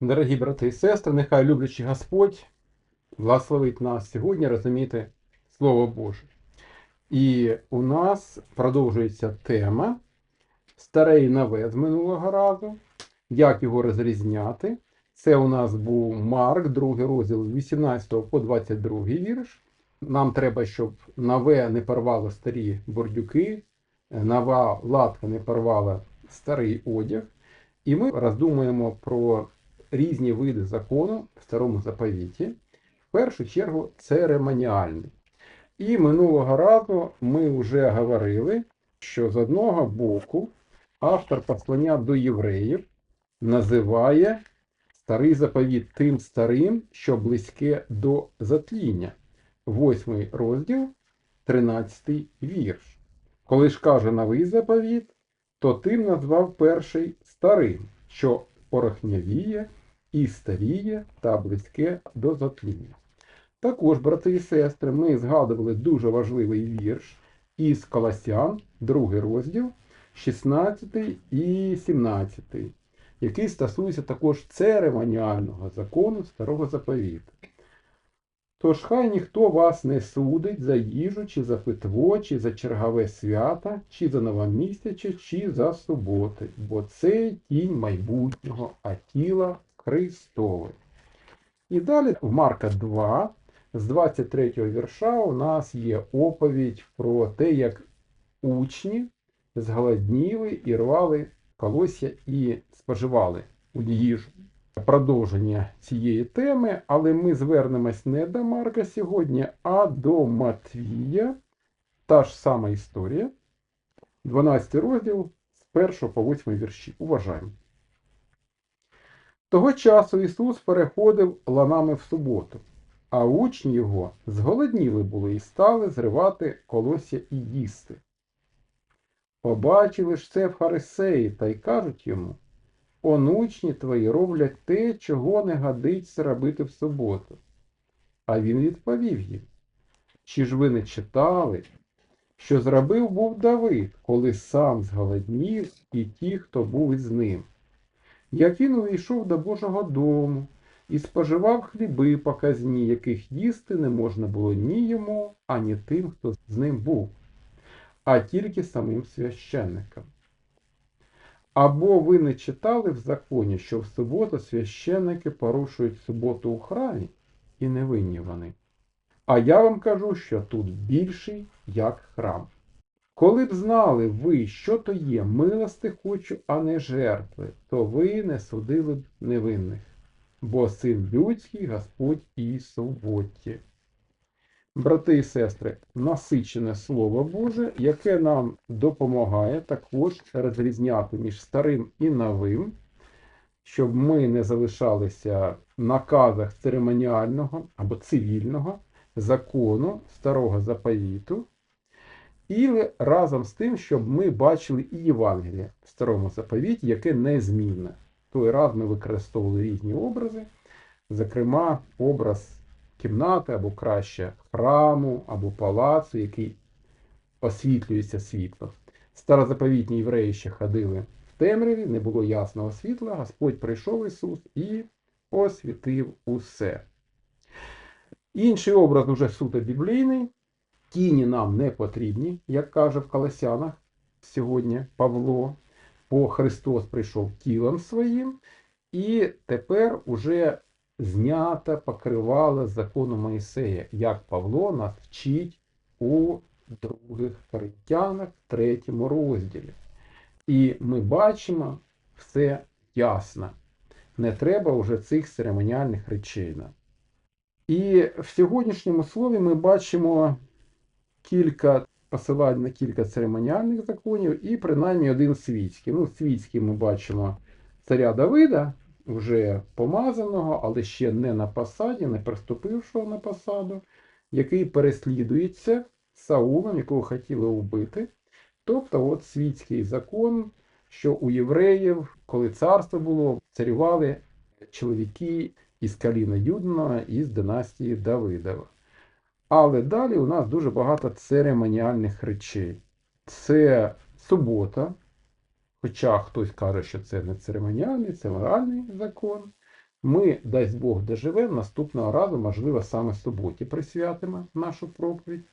Дорогі брати і сестри, нехай люблячий Господь благословить нас сьогодні розуміти Слово Боже. І у нас продовжується тема Старе і нове з минулого разу. Як його розрізняти? Це у нас був Марк, другий розділ з 18 по 22 вірш. Нам треба, щоб нове не порвало старі бордюки, нова латка не порвала старий одяг. І ми роздумуємо про різні види закону в старому заповіті. В першу чергу церемоніальний. І минулого разу ми вже говорили, що з одного боку автор послання до євреїв називає старий заповіт тим старим, що близьке до затління. Восьмий розділ, 13 вірш. Коли ж каже новий заповіт, то тим назвав перший старим, що порохнявіє і старіє та близьке до затління. Також, брати і сестри, ми згадували дуже важливий вірш із Колосян, другий розділ, 16 і 17, який стосується також церемоніального закону старого заповіту. Тож хай ніхто вас не судить за їжу, чи за питво, чи за чергове свята, чи за новомісяче, чи за суботи, бо це тінь майбутнього, а тіла Христове. І далі в Марка 2, з 23 вірша, у нас є оповідь про те, як учні зголодніли і рвали колосся і споживали у їжу. Продовження цієї теми, але ми звернемось не до Марка сьогодні, а до Матвія. Та ж сама історія. 12 розділ з 1 по 8 вірші. Уважаємо. Того часу Ісус переходив ланами в суботу, а учні його зголодніли були і стали зривати колосся і їсти. Побачили ж це в фарисеї та й кажуть йому, он учні твої роблять те, чого не годиться робити в суботу. А він відповів їм, чи ж ви не читали, що зробив був Давид, коли сам зголоднів і ті, хто був із ним? Як він увійшов до Божого дому і споживав хліби показні, яких їсти не можна було ні йому, ані тим, хто з ним був, а тільки самим священникам. Або ви не читали в законі, що в суботу священники порушують суботу у храмі, і не винні вони. А я вам кажу, що тут більший, як храм. Коли б знали ви, що то є, милости хочу, а не жертви, то ви не судили б невинних, бо син людський Господь і суботі. Брати і сестри, насичене Слово Боже, яке нам допомагає також розрізняти між старим і новим, щоб ми не залишалися в наказах церемоніального або цивільного закону старого заповіту, і разом з тим, щоб ми бачили і Євангеліє в старому заповіті, яке незмінне. Той раз ми використовували різні образи, зокрема, образ кімнати або краще храму або палацу, який освітлюється світлом. Старозаповітні євреї ще ходили в темряві, не було ясного світла, Господь прийшов Ісус і освітив усе. Інший образ уже суто біблійний. Тіні нам не потрібні, як каже в Колосянах сьогодні Павло, бо Христос прийшов тілом своїм, і тепер уже знята покривала закону Моїсея, як Павло нас вчить у других Коринтянах, третьому розділі. І ми бачимо все ясно. Не треба вже цих церемоніальних речей. І в сьогоднішньому слові ми бачимо кілька посилань на кілька церемоніальних законів і принаймні один світський. Ну, світський ми бачимо царя Давида, вже помазаного, але ще не на посаді, не приступившого на посаду, який переслідується Саулом, якого хотіли вбити. Тобто, от світський закон, що у євреїв, коли царство було, царювали чоловіки із коліна Юдного, із династії Давидова. Але далі у нас дуже багато церемоніальних речей. Це субота, хоча хтось каже, що це не церемоніальний, це моральний закон. Ми, дасть Бог, доживемо наступного разу, можливо, саме суботі присвятимо нашу проповідь.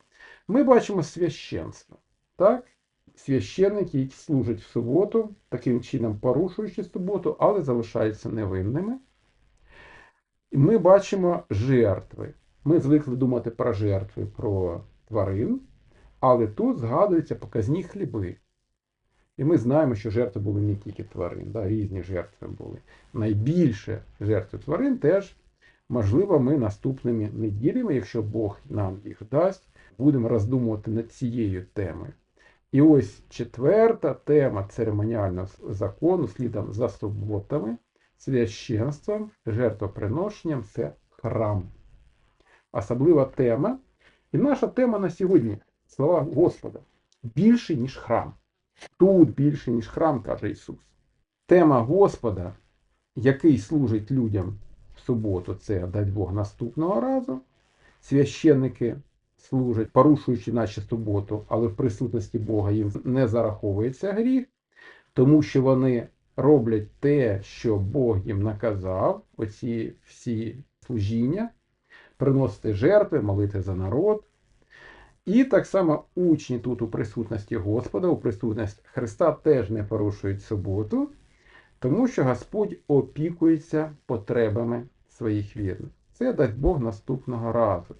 Ми бачимо священство. Так? Священники, служать в суботу, таким чином порушуючи суботу, але залишаються невинними. Ми бачимо жертви. Ми звикли думати про жертви, про тварин, але тут згадуються показні хліби. І ми знаємо, що жертви були не тільки тварин, да, різні жертви були. Найбільше жертви тварин теж, можливо, ми наступними неділями, якщо Бог нам їх дасть, будемо роздумувати над цією темою. І ось четверта тема церемоніального закону слідом за суботами, священством, жертвоприношенням це храм. Особлива тема. І наша тема на сьогодні слова Господа. Більше, ніж храм. Тут більше, ніж храм, каже Ісус. Тема Господа, який служить людям в суботу, це дай Бог наступного разу. Священники служать, порушуючи наче суботу, але в присутності Бога їм не зараховується гріх, тому що вони роблять те, що Бог їм наказав, оці всі служіння, приносити жертви, молити за народ. І так само учні тут у присутності Господа, у присутності Христа теж не порушують суботу, тому що Господь опікується потребами своїх вірних. Це дасть Бог наступного разу.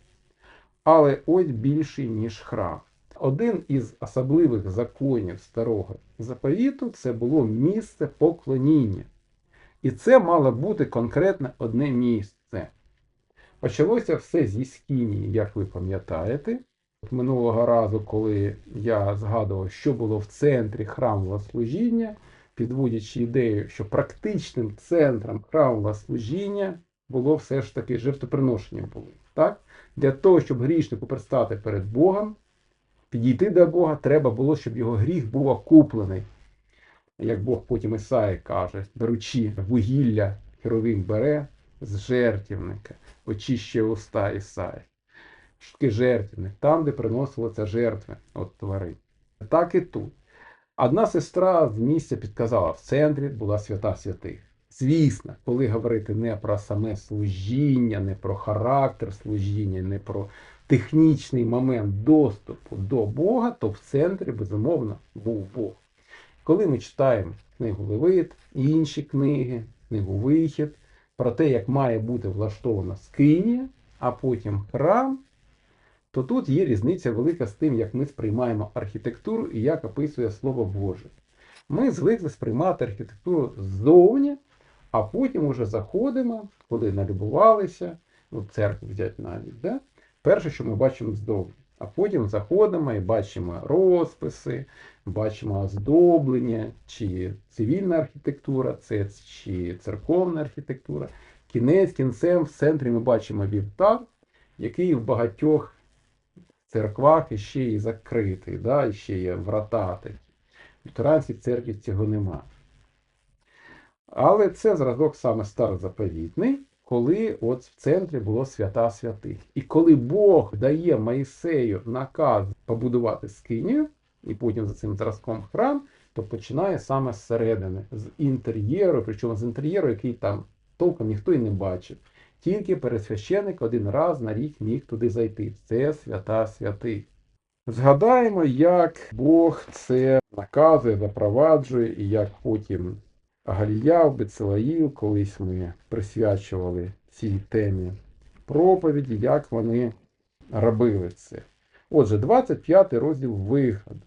Але ось більший, ніж храм. Один із особливих законів старого заповіту це було місце поклоніння. І це мало бути конкретно одне місце. Почалося все зі Скінії, як ви пам'ятаєте. Минулого разу, коли я згадував, що було в центрі храмового служіння, підводячи ідею, що практичним центром храмового служіння було все ж таки жертвоприношення було. Так? Для того, щоб грішнику предстати перед Богом, підійти до Бога, треба було, щоб його гріх був окуплений. Як Бог потім Ісаї каже, беручи вугілля, херовим бере з жертівника, очищує уста Ісаї. Що таке? Там, де приносилися жертви от тварин. Так і тут. Одна сестра з місця підказала, в центрі була свята святих. Звісно, коли говорити не про саме служіння, не про характер служіння, не про технічний момент доступу до Бога, то в центрі, безумовно, був Бог. Коли ми читаємо книгу Левит, інші книги, книгу Вихід, про те, як має бути влаштована скиня, а потім храм, то тут є різниця велика з тим, як ми сприймаємо архітектуру і як описує Слово Боже. Ми звикли сприймати архітектуру ззовні, а потім уже заходимо, коли налюбувалися, ну, церкву взяти навіть, да? перше, що ми бачимо ззовні. А потім заходимо і бачимо розписи, бачимо оздоблення, чи цивільна архітектура, це чи церковна архітектура. Кінець кінцем в центрі ми бачимо вівтар, який в багатьох церквах іще і закритий, да? ще є врата такі. В лютеранській церкві цього нема. Але це зразок саме старозаповітний, коли от в центрі було свята святих. І коли Бог дає Моїсею наказ побудувати скинію, і потім за цим зразком храм, то починає саме зсередини, з інтер'єру, причому з інтер'єру, який там толком ніхто і не бачив. Тільки пересвященик один раз на рік міг туди зайти. Це свята святих. Згадаємо, як Бог це наказує, запроваджує, і як потім Галіяв, Бецелаїл, колись ми присвячували цій темі проповіді, як вони робили це. Отже, 25 розділ виходу.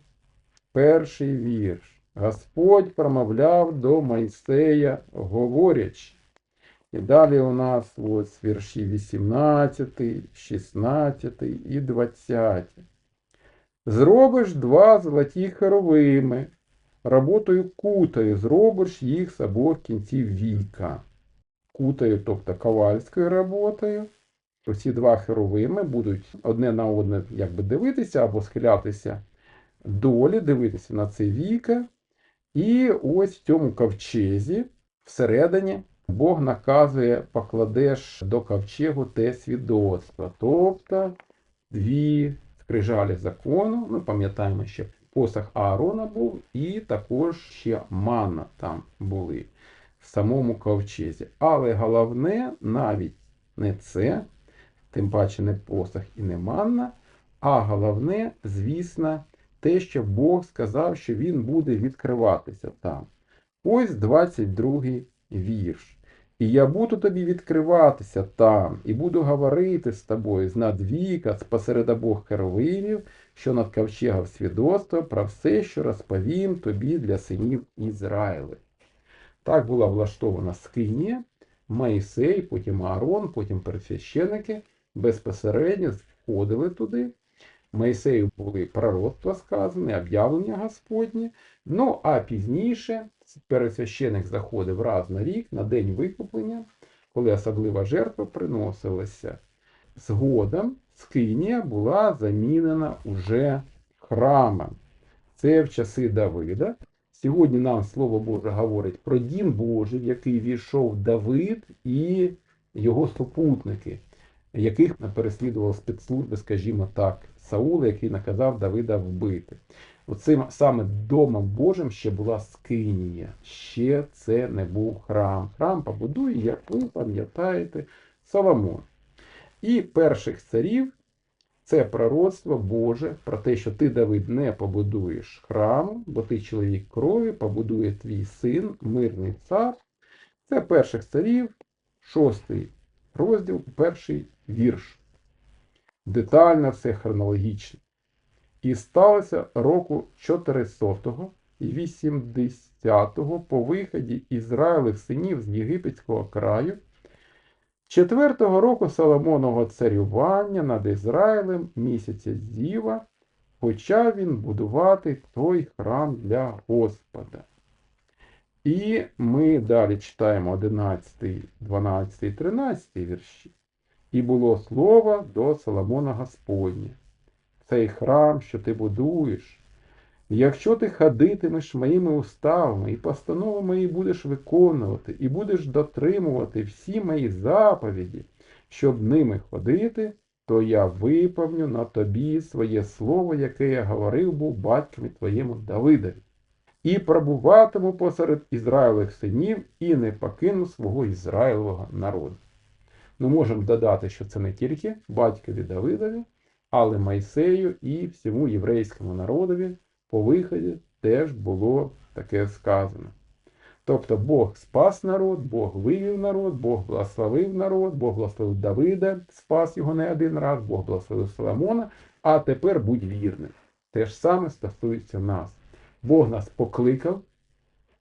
Перший вірш. Господь промовляв до Мойсея, говорячи. І далі у нас ось вірші 18, 16 і 20. Зробиш два золоті херовими, роботою кутою зробиш їх з обох кінців віка. Кутою, тобто ковальською роботою. Ці два херовими будуть одне на одне якби дивитися або схилятися долі, дивитися на це віка. І ось в цьому ковчезі всередині Бог наказує, покладеш до ковчегу те свідоцтво. Тобто дві скрижалі закону. Ми пам'ятаємо, що посох Аарона був, і також ще манна там були. в самому ковчезі. Але головне навіть не це, тим паче не посох і не манна, а головне, звісно, те, що Бог сказав, що він буде відкриватися там. Ось 22 вірш. І я буду тобі відкриватися там, і буду говорити з тобою з надвіка, посеред обох херовимів, що над ковчегом свідоцтва про все, що розповім тобі для синів Ізраїля. Так була влаштована скинія, Моїсей, потім Аарон, потім пересвященники безпосередньо входили туди. Моїсею були пророцтва сказані, об'явлення Господнє. Ну, а пізніше пересвященик заходив раз на рік на день викуплення, коли особлива жертва приносилася. Згодом скинія була замінена уже храмом. Це в часи Давида. Сьогодні нам Слово Боже говорить про дім Божий, в який війшов Давид і його супутники, яких переслідував спецслужби, скажімо так, Саула, який наказав Давида вбити. Оцим саме домом Божим ще була скинія. Ще це не був храм. Храм побудує, як ви пам'ятаєте, Соломон. І перших царів це пророцтво Боже про те, що ти, Давид, не побудуєш храму, бо ти чоловік крові, побудує твій син, мирний цар. Це перших царів, шостий розділ, перший вірш. Детально все хронологічно. І сталося року 400-го і 80 по виході Ізраїлих синів з єгипетського краю, четвертого року Соломонового царювання над Ізраїлем місяця Зіва, почав він будувати той храм для Господа. І ми далі читаємо 11, 12, 13 вірші. І було слово до Соломона Господнє цей храм, що ти будуєш, якщо ти ходитимеш моїми уставами і постанови мої будеш виконувати, і будеш дотримувати всі мої заповіді, щоб ними ходити, то я виповню на тобі своє слово, яке я говорив був батькові твоєму Давидові. І пробуватиму посеред Ізраїлевих синів, і не покину свого Ізраїлового народу. Ну, можемо додати, що це не тільки батькові Давидові, але Майсею і всьому єврейському народові по виході теж було таке сказано. Тобто Бог спас народ, Бог вивів народ, Бог благословив народ, Бог благословив Давида, спас його не один раз, Бог благословив Соломона, а тепер будь вірним. Те ж саме стосується нас. Бог нас покликав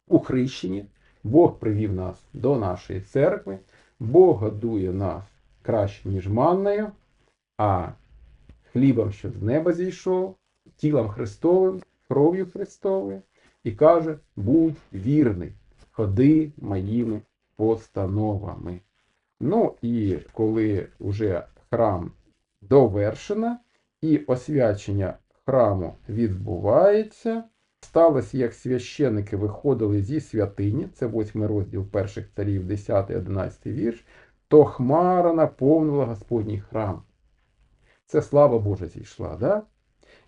у хрещенні, Бог привів нас до нашої церкви, Бог годує нас краще, ніж манною, а хлібом, що з неба зійшов, тілом Христовим, кров'ю Христовою, і каже: будь вірний, ходи моїми постановами. Ну і коли вже храм довершено, і освячення храму відбувається, сталося, як священники виходили зі святині, це 8 розділ перших царів, 10-11 вірш, то хмара наповнила Господній храм. Це слава Божа зійшла, да?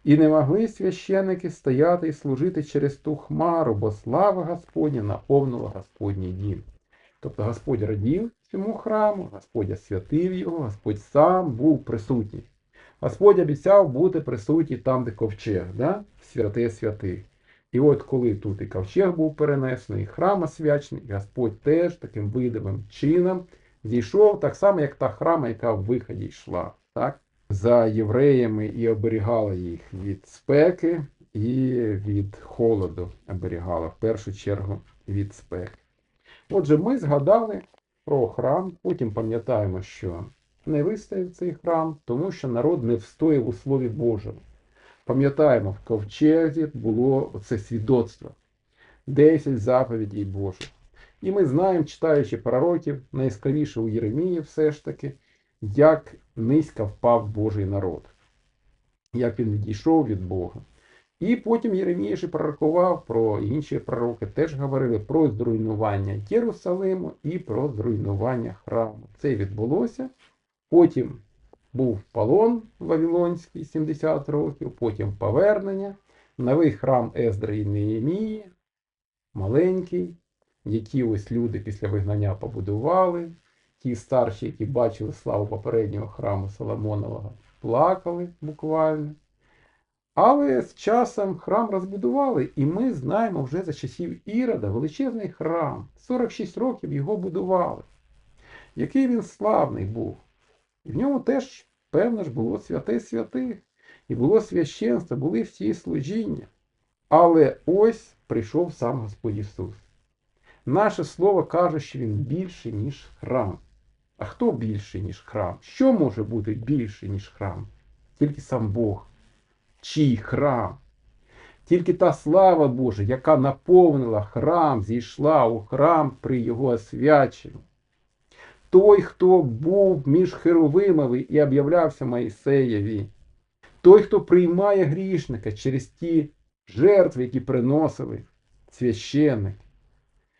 І не могли священники стояти і служити через ту хмару, бо слава Господня наповнила Господній дім. Тобто Господь радів цьому храму, Господь святив його, Господь сам був присутній. Господь обіцяв бути присутній там, де ковчег, да? святе святих. І от коли тут і ковчег був перенесений, і храм освячений, Господь теж таким видимим чином зійшов, так само, як та храма, яка в виході йшла. Так? За євреями і оберігала їх від спеки і від холоду оберігала, в першу чергу від спеки. Отже, ми згадали про храм, потім пам'ятаємо, що не вистояв цей храм, тому що народ не встояв у Слові Божому. Пам'ятаємо, в ковчезі було це свідоцтво, 10 заповідей Божих. І ми знаємо, читаючи пророків, найскоріше у Єремії все ж таки, як низько впав Божий народ, як він відійшов від Бога. І потім Єремія ще пророкував про інші пророки, теж говорили про зруйнування Єрусалиму і про зруйнування храму. Це відбулося. Потім був полон Вавилонський 70 років, потім повернення, новий храм Ездри і Неємії, маленький, які ось люди після вигнання побудували, ті старші, які бачили славу попереднього храму Соломонового, плакали буквально. Але з часом храм розбудували, і ми знаємо вже за часів Ірода величезний храм. 46 років його будували. Який він славний був. І в ньому теж, певно ж, було святе святих, і було священство, були всі служіння. Але ось прийшов сам Господь Ісус. Наше слово каже, що Він більше, ніж храм. А хто більше, ніж храм? Що може бути більше, ніж храм? Тільки сам Бог. Чий храм? Тільки та слава Божа, яка наповнила храм, зійшла у храм при його освяченні. Той, хто був між херовимами і об'являвся Моїсеєві. Той, хто приймає грішника через ті жертви, які приносили священники.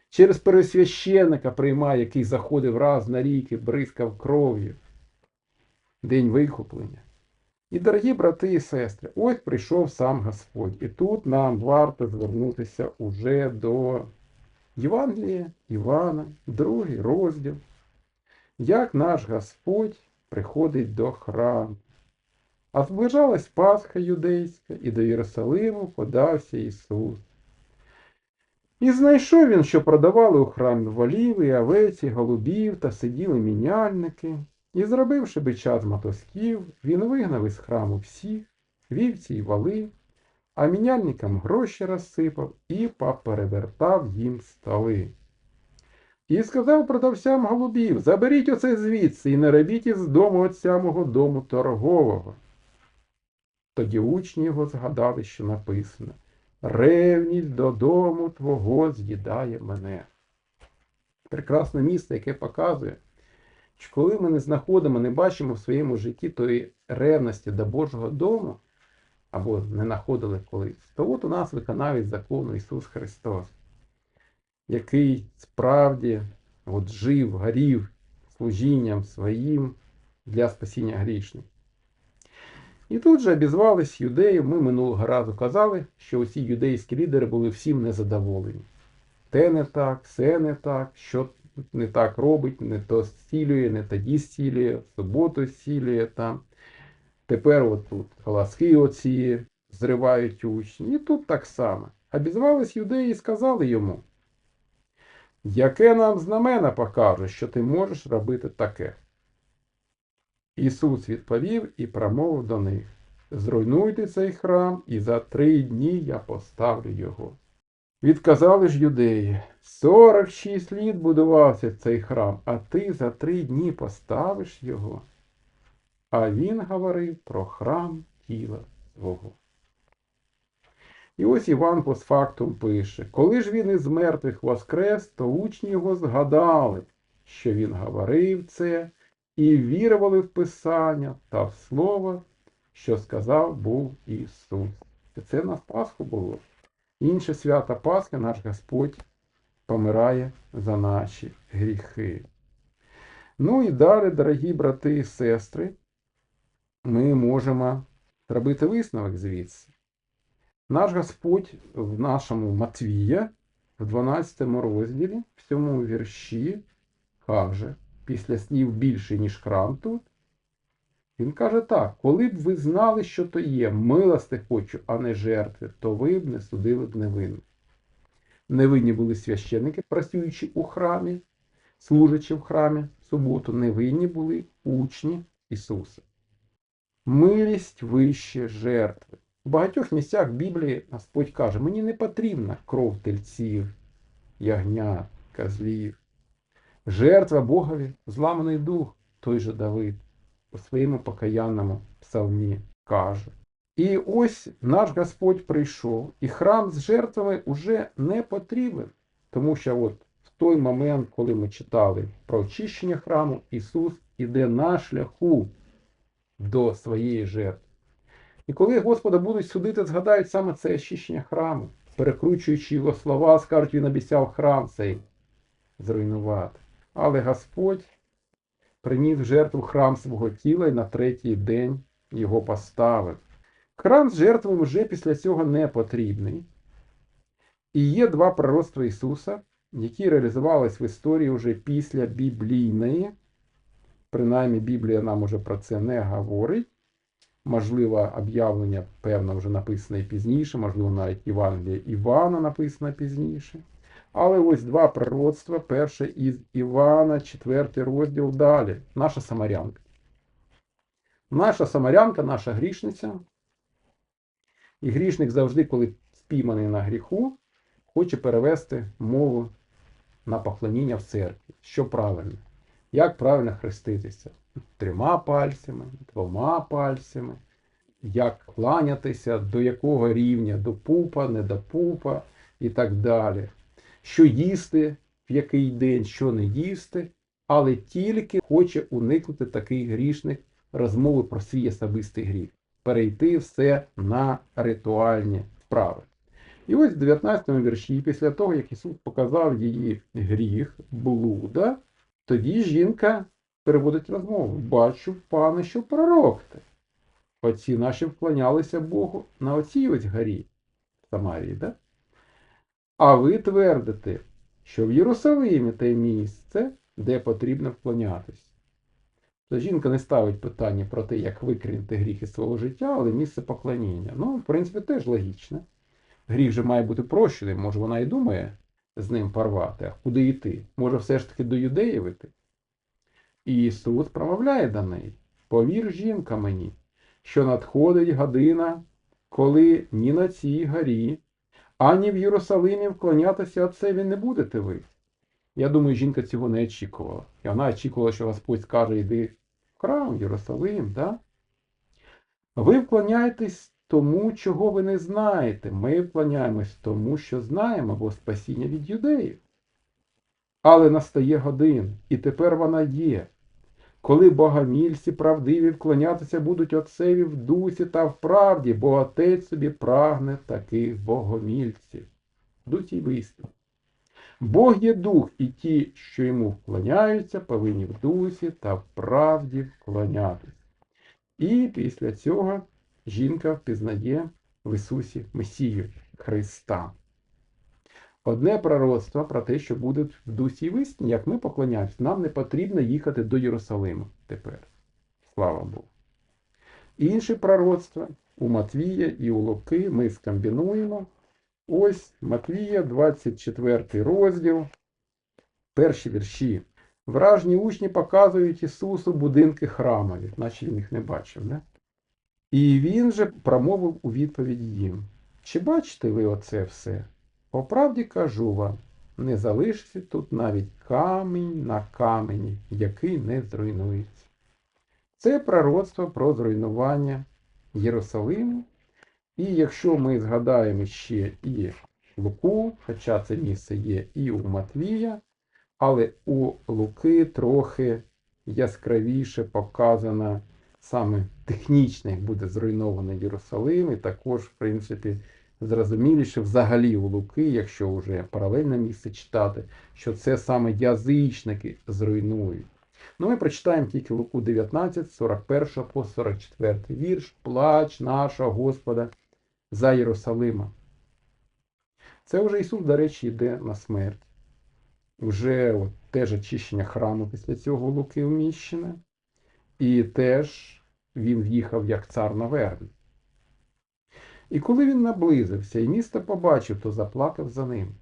Через пересвященника приймає, який заходив раз на рік і бризкав кров'ю. День викуплення. І, дорогі брати і сестри, ось прийшов сам Господь. І тут нам варто звернутися уже до Євангелія Івана, другий розділ, як наш Господь приходить до храму. А зближалась Пасха юдейська, і до Єрусалиму подався Ісус. І знайшов він, що продавали у храмі волів, і овець, голубів, та сиділи міняльники. І, зробивши бича з мотосків, він вигнав із храму всіх, вівці й вали, а міняльникам гроші розсипав і поперевертав їм столи. І сказав продавцям голубів, заберіть оце звідси і не робіть із дому отця мого дому торгового. Тоді учні його згадали, що написано Ревність додому твого з'їдає мене. Прекрасне місце, яке показує, що коли ми не знаходимо, не бачимо в своєму житті тої ревності до Божого дому, або не знаходили колись, то от у нас виконавець закону Ісус Христос, який справді от жив, горів служінням своїм для спасіння грішних. І тут же обізвались юдеї. Ми минулого разу казали, що усі юдейські лідери були всім незадоволені. Те не так, все не так, що не так робить, не то зцілює, не тоді зцілює, в суботу зцілює там. Тепер от тут голоски оці зривають учні. І тут так само. Обізвались юдеї і сказали йому, яке нам знамена покаже, що ти можеш робити таке? Ісус відповів і промовив до них: Зруйнуйте цей храм, і за три дні я поставлю його. Відказали ж юдеї, 46 літ будувався цей храм, а ти за три дні поставиш його. А він говорив про храм тіла свого. І ось Іван постфактум пише, коли ж він із мертвих воскрес, то учні його згадали, що він говорив це і вірували в Писання та в Слово, що сказав був Ісус. І це на Пасху було. Інше свята Пасха наш Господь помирає за наші гріхи. Ну і далі, дорогі брати і сестри, ми можемо зробити висновок звідси. Наш Господь в нашому Матвія, в 12 розділі, в цьому вірші, каже, після слів більше, ніж храм тут, він каже так: коли б ви знали, що то є, милости хочу, а не жертви, то ви б не судили б невинних. Невинні були священники, працюючи у храмі, служачи в храмі в суботу, невинні були учні Ісуса. Милість вище жертви. У багатьох місцях Біблії Господь каже, мені не потрібна кров тельців, ягнят, козлів. Жертва Богові зламаний дух, той же Давид у своєму покаянному псалмі каже. І ось наш Господь прийшов, і храм з жертвами уже не потрібен, тому що от в той момент, коли ми читали про очищення храму, Ісус іде на шляху до своєї жертви. І коли Господа будуть судити, згадають саме це очищення храму, перекручуючи його слова, скажуть, він обіцяв храм цей зруйнувати. Але Господь приніс жертву храм свого тіла і на третій день його поставив. Храм з жертвами вже після цього не потрібний. І є два пророцтва Ісуса, які реалізувались в історії вже після біблійної. Принаймні, Біблія нам уже про це не говорить. Можливо, об'явлення, певно, вже написане пізніше, можливо, навіть Євангелія Івана написано пізніше. Але ось два пророцтва. Перше із Івана, четвертий розділ далі. Наша Самарянка. Наша Самарянка, наша грішниця. І грішник завжди, коли спійманий на гріху, хоче перевести мову на поклоніння в церкві. Що правильно? Як правильно хреститися? Трьома пальцями, двома пальцями, як кланятися, до якого рівня, до пупа, не до пупа і так далі. Що їсти, в який день, що не їсти, але тільки хоче уникнути такий грішник розмови про свій особистий гріх, перейти все на ритуальні вправи. І ось в 19 вірші, після того, як Ісус показав її гріх, блуда, тоді жінка переводить розмову. Бачу, пане, що пророкте. Отці наші вклонялися Богу на оцій ось горі Самарії, да? А ви твердите, що в Єрусалимі те місце, де потрібно вклонятись. То жінка не ставить питання про те, як викорінити гріх із свого життя, але місце поклоніння. Ну, в принципі, теж логічно. Гріх же має бути прощений, може вона і думає з ним порвати, а куди йти? Може все ж таки до юдеїв іти? І Ісус промовляє до неї: Повір, жінка мені, що надходить година, коли ні на цій горі, ані в Єрусалимі вклонятися Отцеві не будете ви. Я думаю, жінка цього не очікувала. І вона очікувала, що Господь скаже, йди в храм, в Єрусалим, да? Ви вклоняєтесь тому, чого ви не знаєте. Ми вклоняємось тому, що знаємо, бо спасіння від юдеїв. Але настає годин, і тепер вона є, коли богомільці правдиві вклонятися будуть Отцеві в дусі та в правді, бо Отець собі прагне таких богомільців. Дусі й вислів. Бог є дух, і ті, що йому вклоняються, повинні в дусі та в правді вклонятися. І після цього жінка впізнає в Ісусі Месію Христа. Одне пророцтво про те, що буде в дусі і в як ми поклоняємося, нам не потрібно їхати до Єрусалиму тепер. Слава Богу. Інше пророцтво у Матвія і у Луки ми скомбінуємо. Ось Матвія, 24 розділ, перші вірші. Вражні учні показують Ісусу будинки храмові, наче він їх не бачив. Не? І він же промовив у відповідь їм: Чи бачите ви оце все? По правді кажу вам, не залишиться тут навіть камінь на камені, який не зруйнується. Це пророцтво про зруйнування Єрусалиму. І якщо ми згадаємо ще і Луку, хоча це місце є і у Матвія, але у Луки трохи яскравіше показано саме технічно, як буде зруйнований Єрусалим, і також, в принципі, зрозуміліше взагалі у Луки, якщо вже паралельне місце читати, що це саме язичники зруйнують. Ну, ми прочитаємо тільки Луку 19, 41 по 44 вірш, плач нашого Господа за Єрусалима. Це вже Ісус, до речі, йде на смерть. Вже от, теж очищення храму після цього Луки вміщене. І теж він в'їхав як цар на верн. І коли він наблизився і місто побачив, то заплакав за ним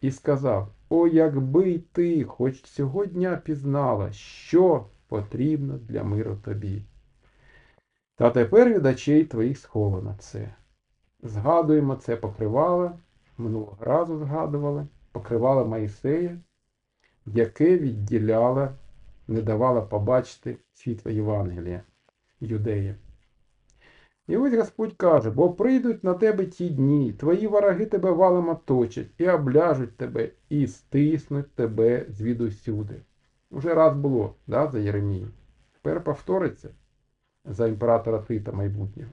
і сказав: О, якби й ти хоч цього дня пізнала, що потрібно для миру тобі. Та тепер від очей твоїх сховано це. Згадуємо це покривало, минулого разу згадували, покривало Моїсея, яке відділяло, не давало побачити світло Євангелія юдеї. І ось Господь каже, бо прийдуть на тебе ті дні, твої вороги тебе валом оточать, і обляжуть тебе, і стиснуть тебе звідусюди. Уже раз було, да, за Єремію. Тепер повториться за імператора Тита майбутнього.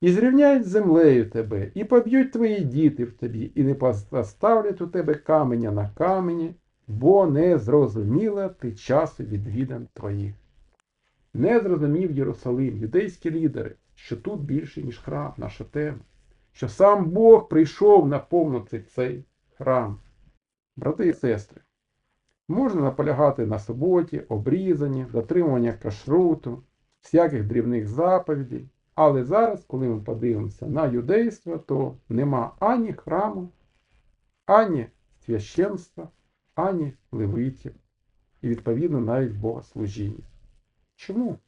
І зрівняють землею тебе, і поб'ють твої діти в тобі, і не поставлять у тебе каменя на камені, бо не зрозуміла ти часу відвідан твоїх. Не зрозумів Єрусалим, юдейські лідери, що тут більше, ніж храм, наша тема, що сам Бог прийшов наповнити цей храм. Брати і сестри, можна наполягати на суботі, обрізанні, дотримування кашруту, всяких дрібних заповідей, але зараз, коли ми подивимося на юдейство, то нема ані храму, ані священства, ані левитів, і відповідно навіть богослужіння. Чому?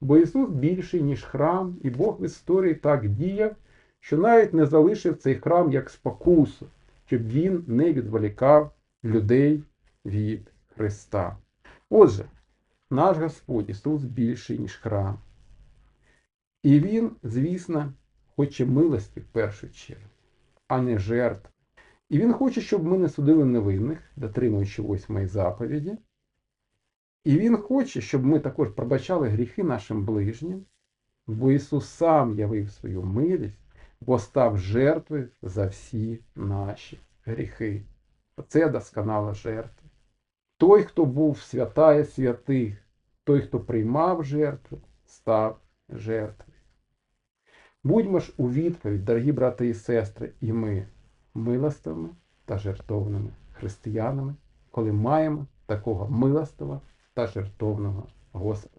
Бо Ісус більший, ніж храм, і Бог в історії так діяв, що навіть не залишив цей храм як спокусу, щоб він не відволікав людей від Христа. Отже, наш Господь Ісус більший, ніж храм. І Він, звісно, хоче милості в першу чергу, а не жертв. І Він хоче, щоб ми не судили невинних, дотримуючи восьмої заповіді. І Він хоче, щоб ми також пробачали гріхи нашим ближнім, бо Ісус сам явив свою милість, бо став жертвою за всі наші гріхи. Це досконала жертва. Той, хто був святая святих, той, хто приймав жертву, став жертвою. Будьмо ж у відповідь, дорогі брати і сестри, і ми милостивими та жертовними християнами, коли маємо такого милостивого та жертовного Господа.